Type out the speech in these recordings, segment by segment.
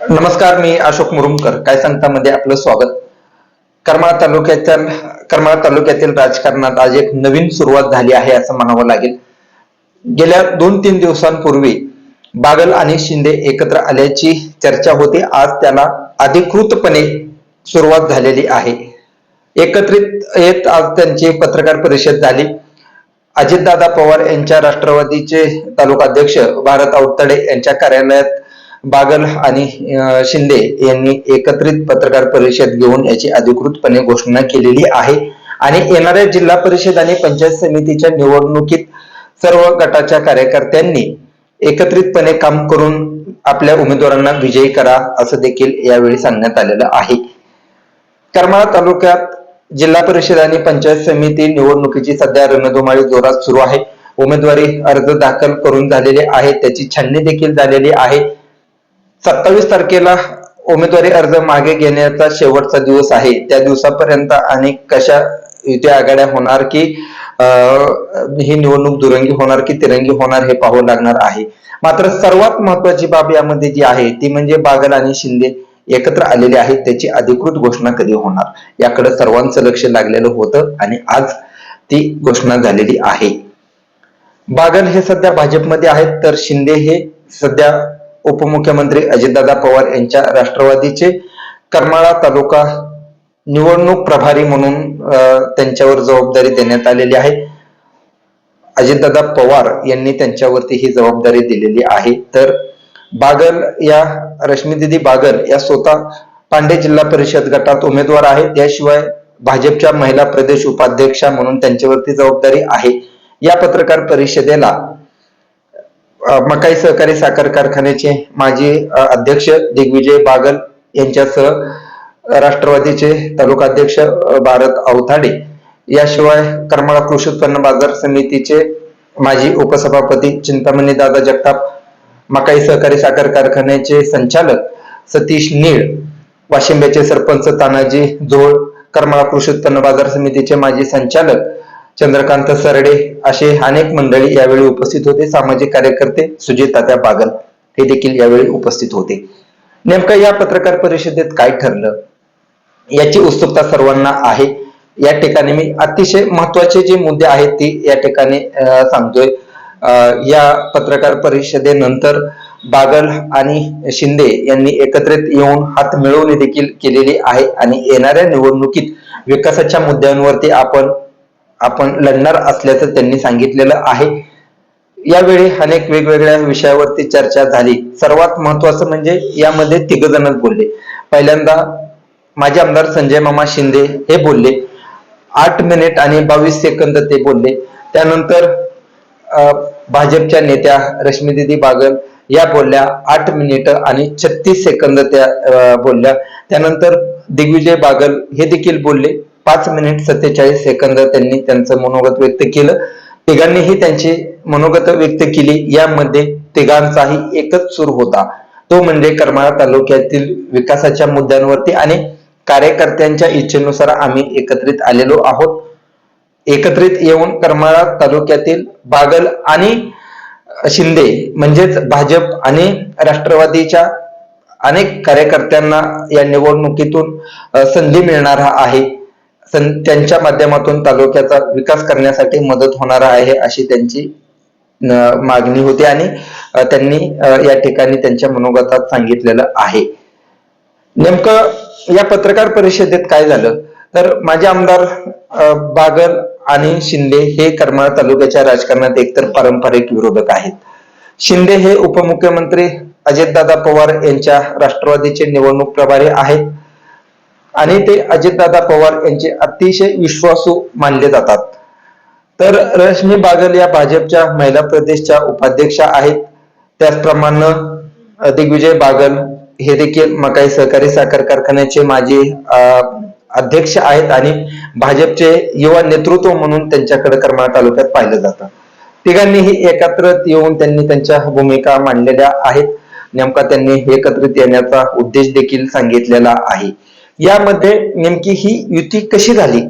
नमस्कार मी अशोक मुरुमकर. काय सांगता मध्ये आपलं स्वागत. करमाळा तालुक्यातील करमाळा तालुक्यातील राजकारणात आज एक नवीन सुरुवात झाली आहे असं म्हणावं लागेल. गेल्या दोन तीन दिवसांपूर्वी बागल आणि शिंदे एकत्र आल्याची चर्चा होती. आज त्याला अधिकृतपणे सुरुवात झालेली आहे. एकत्रित येत आज त्यांची पत्रकार परिषद झाली. अजितदादा पवार यांच्या राष्ट्रवादीचे तालुका अध्यक्ष भारत आवतडे यांच्या कार्यालयात बागल आणि शिंदे यांनी एकत्रित पत्रकार परिषद घेऊन याची अधिकृतपणे घोषणा केलेली आहे. आणि येणाऱ्या जिल्हा परिषद आणि पंचायत समितीच्या निवडणुकीत सर्व गटाच्या कार्यकर्त्यांनी एकत्रितपणे काम करून आपल्या उमेदवारांना विजयी करा असं देखील यावेळी सांगण्यात आलेलं आहे. करमाळा तालुक्यात जिल्हा परिषद आणि पंचायत समिती निवडणुकीची सध्या रणधुमाळी जोरात सुरू आहे. उमेदवारी अर्ज दाखल करून झालेले आहे त्याची छाननी देखील झालेली आहे. सत्तावीस तारखेला उमेदवारी अर्ज मागे घेण्याचा शेवटचा दिवस आहे. त्या दिवसापर्यंत आणि कशा युती आघाड्या होणार की ही निवडणूक दुरंगी होणार की तिरंगी होणार हे पाहावं लागणार आहे. मात्र सर्वात महत्वाची बाब यामध्ये जी आहे ती म्हणजे बागल आणि शिंदे एकत्र आलेले आहेत. त्याची अधिकृत घोषणा कधी होणार? याकडे सर्वांचं लक्ष लागलेलं होतं आणि आज ती घोषणा झालेली आहे. बागल हे सध्या भाजपमध्ये आहेत तर शिंदे हे सध्या उपमुख्यमंत्री अजितदादा पवार यांच्या राष्ट्रवादीचे करमाळा तालुका निवडणूक प्रभारी म्हणून त्यांच्यावर जबाबदारी देण्यात आलेली आहे. अजितदादा पवार यांनी त्यांच्यावरती ही जबाबदारी दिलेली आहे. तर बागल या रश्मीदिदी बागल या स्वतः पांडे जिल्हा परिषद गटात उमेदवार आहेत. याशिवाय भाजपच्या महिला प्रदेश उपाध्यक्षा म्हणून त्यांच्यावरती जबाबदारी आहे. या पत्रकार परिषदेला मकाई सहकारी साखर कारखान्याचे माजी अध्यक्ष दिग्विजय बागल यांच्यासह राष्ट्रवादीचे तालुका अध्यक्ष भारत अवथाडे याशिवाय करमाळा कृषी उत्पन्न बाजार समितीचे माजी उपसभापती चिंतामणी दादा जगताप मकाई सहकारी साखर कारखान्याचे संचालक सतीश नीळ वाशिंब्याचे सरपंच तानाजी झोळ करमाळा कृषी उत्पन्न बाजार समितीचे माजी संचालक चंद्रकांत सरडे असे अनेक मंडळी यावेळी उपस्थित होते. सामाजिक कार्यकर्ते सुजित तात्या बागल हे देखील यावेळी उपस्थित होते. नेमकं या पत्रकार परिषदेत काय ठरलं? याची उत्सुकता सर्वांना आहे. या ठिकाणी मी अतिशय महत्त्वाचे जे मुद्दे आहेत ते या ठिकाणी सांगतोय. अं, या पत्रकार परिषदेनंतर बागल आणि शिंदे यांनी एकत्रित येऊन हात मिळवणी देखील केलेली आहे. आणि येणाऱ्या निवडणुकीत विकासाच्या मुद्द्यांवरती आपण आपण लढणार असल्याचं त्यांनी सांगितलेलं आहे. यावेळी अनेक वेगवेगळ्या विषयावरती चर्चा झाली. सर्वात महत्वाचं म्हणजे यामध्ये तिघ जणच बोलले. पहिल्यांदा माजी आमदार संजय मामा शिंदे हे बोलले. आठ मिनिट आणि बावीस सेकंद ते बोलले. त्यानंतर अं, भाजपच्या नेत्या रश्मीदिदी बागल या बोलल्या. आठ मिनिट आणि छत्तीस सेकंद त्या अं, बोलल्या. त्यानंतर दिग्विजय बागल हे देखील बोलले. पाच मिनिट सत्तेचाळीस सेकंद त्यांनी त्यांचं मनोगत व्यक्त केलं. तिघांनीही त्यांची मनोगत व्यक्त केली. यामध्ये तिघांचाही एकच सूर होता. तो म्हणजे करमाळा तालुक्यातील विकासाच्या मुद्द्यांवरती आणि कार्यकर्त्यांच्या इच्छेनुसार आम्ही एकत्रित आलेलो आहोत. एकत्रित येऊन करमाळा तालुक्यातील बागल आणि शिंदे म्हणजेच भाजप आणि राष्ट्रवादीच्या अनेक कार्यकर्त्यांना या निवडणुकीतून संधी मिळणार आहे. त्यांच्या माध्यमातून तालुक्याचा विकास करण्यासाठी मदत होणार आहे अशी त्यांची मागणी होती आणि त्यांनी या ठिकाणी त्यांच्या मनोगतात सांगितलेलं आहे. नेमकं या पत्रकार परिषदेत काय झालं? तर माझे आमदार बागल आणि शिंदे हे करमाळा तालुक्याच्या राजकारणात एकतर पारंपरिक विरोधक आहेत. शिंदे हे उपमुख्यमंत्री अजितदादा पवार यांच्या राष्ट्रवादीचे निवडणूक प्रभारी आहेत. आणि ते अजितदादा पवार यांचे अतिशय विश्वासू मानले जातात. तर रश्मी बागल या भाजपच्या महिला प्रदेशच्या उपाध्यक्षा आहेत. त्याचप्रमाणे दिग्विजय बागल हे देखील मकाई सहकारी साखर कारखान्याचे माजी अध्यक्ष आहेत आणि भाजपचे युवा नेतृत्व म्हणून त्यांच्याकडे करमाळा तालुक्यात पाहिलं जातं. तिघांनीही एकत्र येऊन त्यांनी त्यांच्या भूमिका मांडलेल्या आहेत. नेमका त्यांनी एकत्रित येण्याचा उद्देश देखील सांगितलेला आहे. यामध्ये नेमकी ही युती कशी झाली?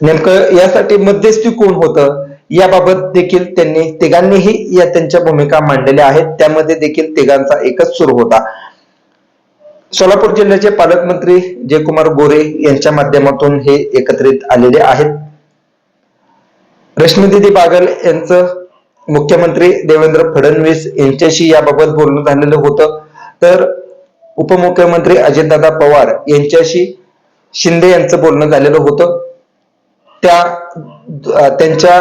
नेमकं यासाठी मध्यस्थी कोण होतं? याबाबत देखील त्यांनी तिघांनीही या त्यांच्या भूमिका मांडलेल्या आहेत. त्यामध्ये देखील तिघांचा एकच सूर होता. सोलापूर जिल्ह्याचे पालकमंत्री जयकुमार गोरे यांच्या माध्यमातून हे एकत्रित आलेले आहेत. रश्मीदिदी बागल यांचं मुख्यमंत्री देवेंद्र फडणवीस यांच्याशी याबाबत बोलणं झालेलं होतं. तर उपमुख्यमंत्री अजितदादा पवार यांच्याशी शिंदे यांचं बोलणं झालेलं होतं. त्या त्यांच्या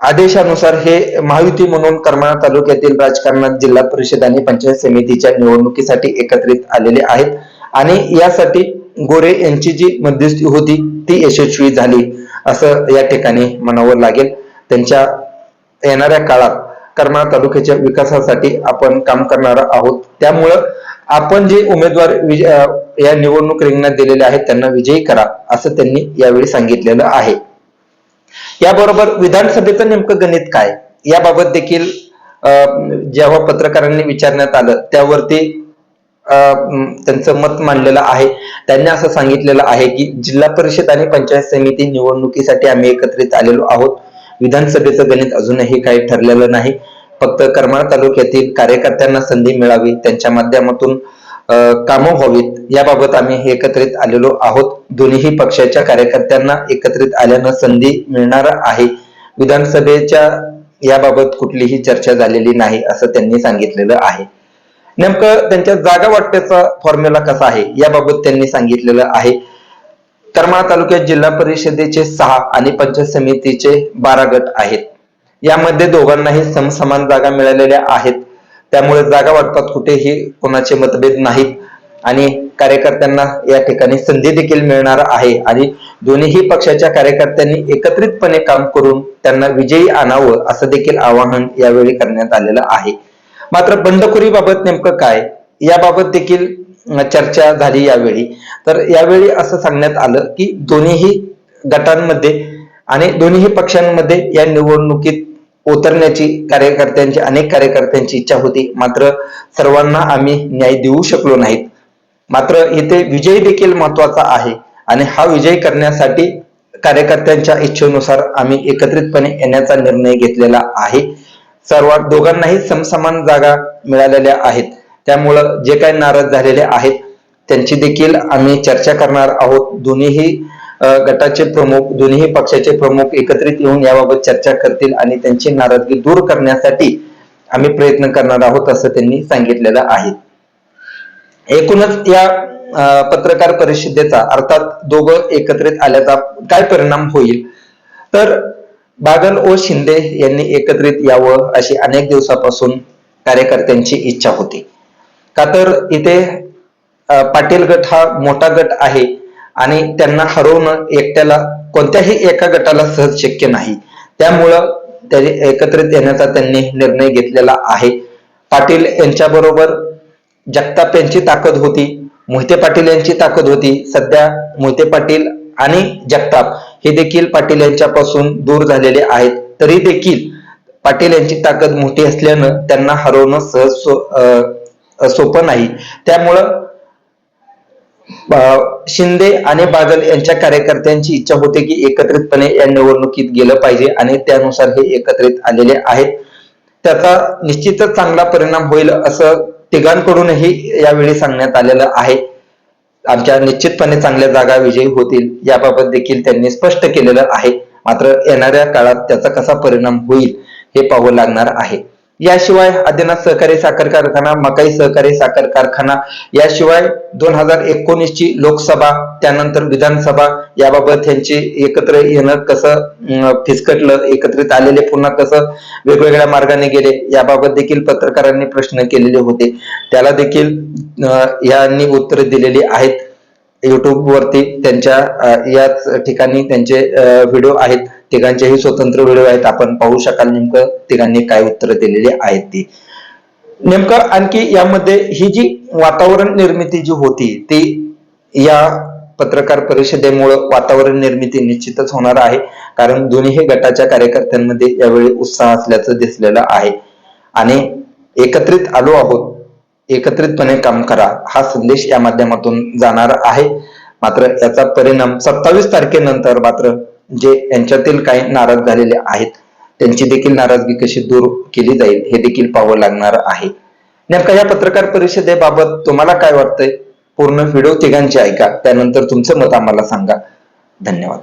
आदेशानुसार हे महायुती म्हणून करमाळा तालुक्यातील राजकारणात जिल्हा परिषद आणि पंचायत समितीच्या निवडणुकीसाठी एकत्रित आलेले आहेत. आणि यासाठी गोरे यांची जी मध्यस्थी होती ती यशस्वी झाली असं या ठिकाणी म्हणावं लागेल. त्यांच्या येणाऱ्या काळात करमाळा तालुक्याच्या विकासासाठी आपण काम करणार आहोत. त्यामुळं आपण जे उमेदवार या निवडणूक रिंगणात दिलेले आहेत त्यांना विजयी करा असं त्यांनी यावेळी सांगितलेलं आहे. याबरोबर विधानसभेचं नेमकं गणित काय? याबाबत देखील अं, जेव्हा पत्रकारांनी विचारण्यात आलं त्यावरती अं, त्यांचं मत मांडलेलं आहे. त्यांनी असं सांगितलेलं आहे की जिल्हा परिषद आणि पंचायत समिती निवडणुकीसाठी आम्ही एकत्रित आलेलो आहोत. विधानसभेचं गणित अजूनही काही ठरलेलं नाही. फक्त करमाळ तालुक्यातील कार्यकर्त्यांना संधी मिळावी त्यांच्या माध्यमातून कामं व्हावीत याबाबत आम्ही एकत्रित आलेलो आहोत. दोन्ही पक्षाच्या कार्यकर्त्यांना एकत्रित आल्यानं संधी मिळणार आहे. विधानसभेच्या याबाबत कुठलीही चर्चा झालेली नाही असं त्यांनी सांगितलेलं आहे. नेमकं त्यांच्या जागा वाटण्याचा फॉर्म्युला कसा आहे याबाबत त्यांनी सांगितलेलं आहे. करमाळा तालुक्यात जिल्हा परिषदेचे सहा आणि पंचायत समितीचे बारा गट आहेत. यामध्ये दोघांनाही समसमान जागा मिळालेल्या आहेत. त्यामुळे जागा वाटपात कुठेही कोणाचे मतभेद नाहीत. आणि कार्यकर्त्यांना या ठिकाणी संधी देखील मिळणार आहे. आणि दोन्ही पक्षाच्या कार्यकर्त्यांनी एकत्रितपणे काम करून त्यांना विजयी आणावं असं देखील आवाहन यावेळी करण्यात आलेलं आहे. मात्र बंडखोरीबाबत नेमकं काय? याबाबत देखील चर्चा झाली यावेळी. तर यावेळी असं सांगण्यात आलं की दोन्ही गटांमध्ये आणि दोन्ही पक्षांमध्ये या निवडणुकीत उतरण्याची कार्यकर्त्यांची अनेक कार्यकर्त्यांची इच्छा होती. मात्र सर्वांना आम्ही न्याय देऊ शकलो नाहीत. मात्र इथे विजय देखील महत्त्वाचा आहे आणि हा विजय करण्यासाठी कार्यकर्त्यांच्या इच्छेनुसार आम्ही एकत्रितपणे येण्याचा निर्णय घेतलेला आहे. सर्व दोघांनाही समसमान जागा मिळालेल्या आहेत. त्यामुळं जे काही नाराज झालेले आहेत त्यांची देखील आम्ही चर्चा करणार आहोत. दोन्हीही गटाचे प्रमुख दोन्ही पक्षाचे प्रमुख एकत्रित येऊन याबाबत चर्चा करतील आणि त्यांची नाराजगी दूर करण्यासाठी आम्ही प्रयत्न करणार आहोत असं त्यांनी सांगितलेलं आहे. एकूणच या पत्रकार परिषदेचा अर्थात दोघं एकत्रित आल्याचा काय परिणाम होईल? तर बागल व शिंदे यांनी एकत्रित यावं अशी अनेक दिवसापासून कार्यकर्त्यांची इच्छा होती. का तर इथे पाटील गट हा मोठा गट आहे. आणि त्यांना हरवणं एकट्याला कोणत्याही एका गटाला सहज शक्य नाही. त्यामुळं त्याने एकत्रित येण्याचा त्यांनी निर्णय घेतलेला आहे. पाटील यांच्या बरोबर जगताप यांची ताकद होती मोहिते पाटील यांची ताकद होती. सध्या मोहिते पाटील आणि जगताप हे देखील पाटील यांच्यापासून दूर झालेले आहेत. तरी देखील पाटील यांची ताकद मोठी असल्यानं त्यांना हरवणं सहज सो- अं, सोपं नाही. त्यामुळं शिंदे आणि बादल यांच्या कार्यकर्त्यांची इच्छा होते की एकत्रितपणे या निवडणुकीत गेलं पाहिजे आणि त्यानुसार हे एकत्रित आलेले आहेत त्याचा निश्चितच चांगला परिणाम होईल असं तिघांकडूनही यावेळी सांगण्यात आलेलं आहे. आमच्या निश्चितपणे चांगल्या जागा विजयी होतील याबाबत देखील त्यांनी स्पष्ट केलेलं आहे. मात्र येणाऱ्या काळात त्याचा कसा परिणाम होईल हे पाहावं लागणार आहे. याशिवाय आदिनाथ सहकारी साखर कारखाना मकाई सहकारी साखर कारखाना याशिवाय दोन हजार एकोणीस ची लोकसभा त्यानंतर विधानसभा याबाबत त्यांचे एकत्र येणं कसं फिसकटलं एकत्रित आलेले पुन्हा कसं वेगवेगळ्या मार्गाने गेले याबाबत देखील पत्रकारांनी प्रश्न केलेले होते. त्याला देखील यांनी उत्तर दिलेली आहेत. युट्यूब वरती त्यांच्या याच ठिकाणी त्यांचे व्हिडिओ आहेत. तिघांचेही स्वतंत्र व्हिडिओ आहेत. आपण पाहू शकाल नेमकं तिघांनी काय उत्तर दिलेली आहेत ती. नेमकं आणखी यामध्ये ही जी वातावरण निर्मिती जी होती ती या पत्रकार परिषदेमुळं वातावरण निर्मिती निश्चितच होणार आहे. कारण दोन्ही गटाच्या कार्यकर्त्यांमध्ये यावेळी उत्साह असल्याचं दिसलेलं आहे. आणि एकत्रित आलो आहोत. एकत्रितपणे काम करा. हा संदेश या माध्यमातून जाणार आहे. मात्र याचा परिणाम सत्तावीस तारखेनंतर मात्र जे यांच्यातील काही नाराज झालेले आहेत त्यांची देखील नाराजगी कशी दूर केली जाईल हे देखील पाहावं लागणार आहे. नेमका या पत्रकार परिषदेबाबत तुम्हाला काय वाटतंय? पूर्ण व्हिडिओ तिघांचे ऐका त्यानंतर तुमचं मत आम्हाला सांगा. धन्यवाद.